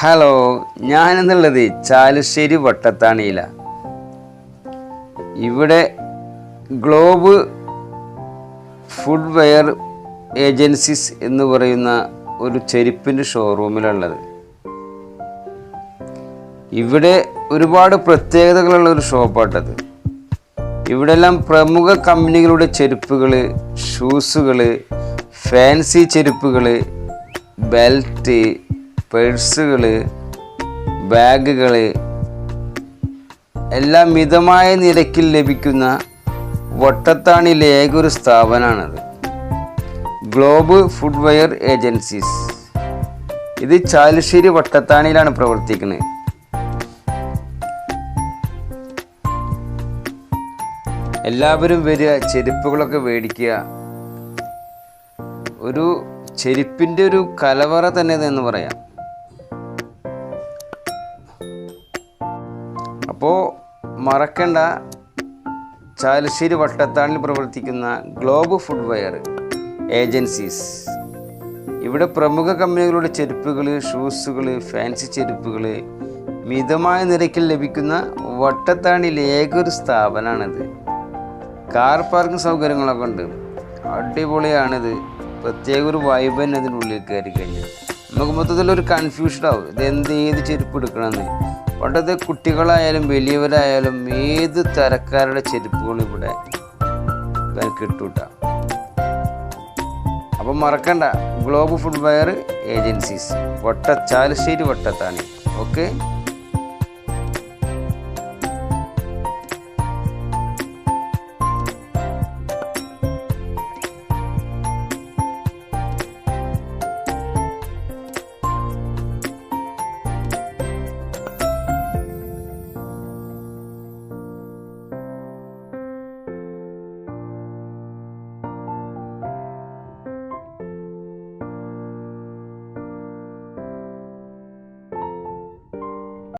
Hello ഞാനെന്നുള്ളത് Chalussery വട്ടത്താണിയില. ഇവിടെ globe footwear agencies എന്ന് പറയുന്ന ഒരു ചെരുപ്പിന്റെ ഷോറൂമിലുള്ളത്. ഇവിടെ ഒരുപാട് പ്രത്യേകതകളുള്ള ഒരു ഷോപ്പാട്ടത്. ഇവിടെ എല്ലാം പ്രമുഖ കമ്പനികളുടെ ചെരുപ്പുകൾ ഷൂസുകൾ ഫാൻസി ചെരുപ്പുകൾ ബെൽറ്റ് പേഴ്സുകൾ ബാഗുകൾ എല്ലാം മിതമായ നിരക്കിൽ ലഭിക്കുന്ന വട്ടത്താണിലെ ഏകൊരു സ്ഥാപനമാണത്? Globe footwear agencies. ഇത് ചാലുശ്ശേരി വട്ടത്താണിയിലാണ് പ്രവർത്തിക്കുന്നത്. എല്ലാവരും വരിക ചെരുപ്പുകളൊക്കെ മേടിക്കുക. ഒരു ചെരുപ്പിന്റെ ഒരു കലവറ തന്നെ എന്ന് പറയാം. അപ്പോൾ മറക്കണ്ട. ചാലുശ്ശേരി വട്ടത്താണിൽ പ്രവർത്തിക്കുന്ന ഗ്ലോബ് ഫുഡ് വെയർ ഏജൻസീസ്. ഇവിടെ പ്രമുഖ കമ്പനികളുടെ ചെരുപ്പുകൾ ഷൂസുകൾ ഫാൻസി ചെരുപ്പുകൾ മിതമായ നിരക്കിൽ ലഭിക്കുന്ന വട്ടത്താണിയിലെ ഏക ഒരു സ്ഥാപനമാണിത് കാർ പാർക്കിംഗ് സൗകര്യങ്ങളൊക്കെ ഉണ്ട്. അടിപൊളിയാണിത്. പ്രത്യേക ഒരു വൈബ് തന്നെ അതിനുള്ളിൽ കയറി കഴിഞ്ഞാൽ. നമുക്ക് മൊത്തത്തിലൊരു കൺഫ്യൂഷൻ ആവും. ഇത് എന്ത് ഏത് ചെരുപ്പ് എടുക്കണമെന്ന്. പണ്ടത്തെ കുട്ടികളായാലും വലിയവരായാലും ഏത് തരക്കാരുടെ ചെരുപ്പുകളും ഇവിടെ കിട്ടൂട്ട അപ്പം മറക്കണ്ട ഗ്ലോബ് ഫുഡ് വെയർ ഏജൻസീസ്. വട്ട ചാലശ്ശേരി വട്ടത്താണ്. ഓക്കെ?